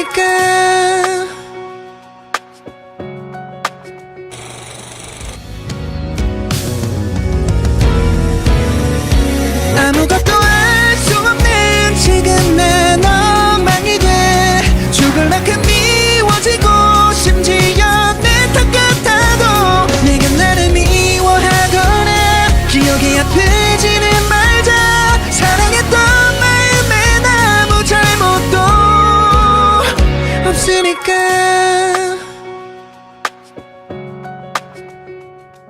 지금 아무것도 할수 없는 지금 내 너망이 돼. 죽을 만큼 미워지고 심지어 내턱 같아도 내가 나를 미워하거나 기억이 아프지는 சிரிக்க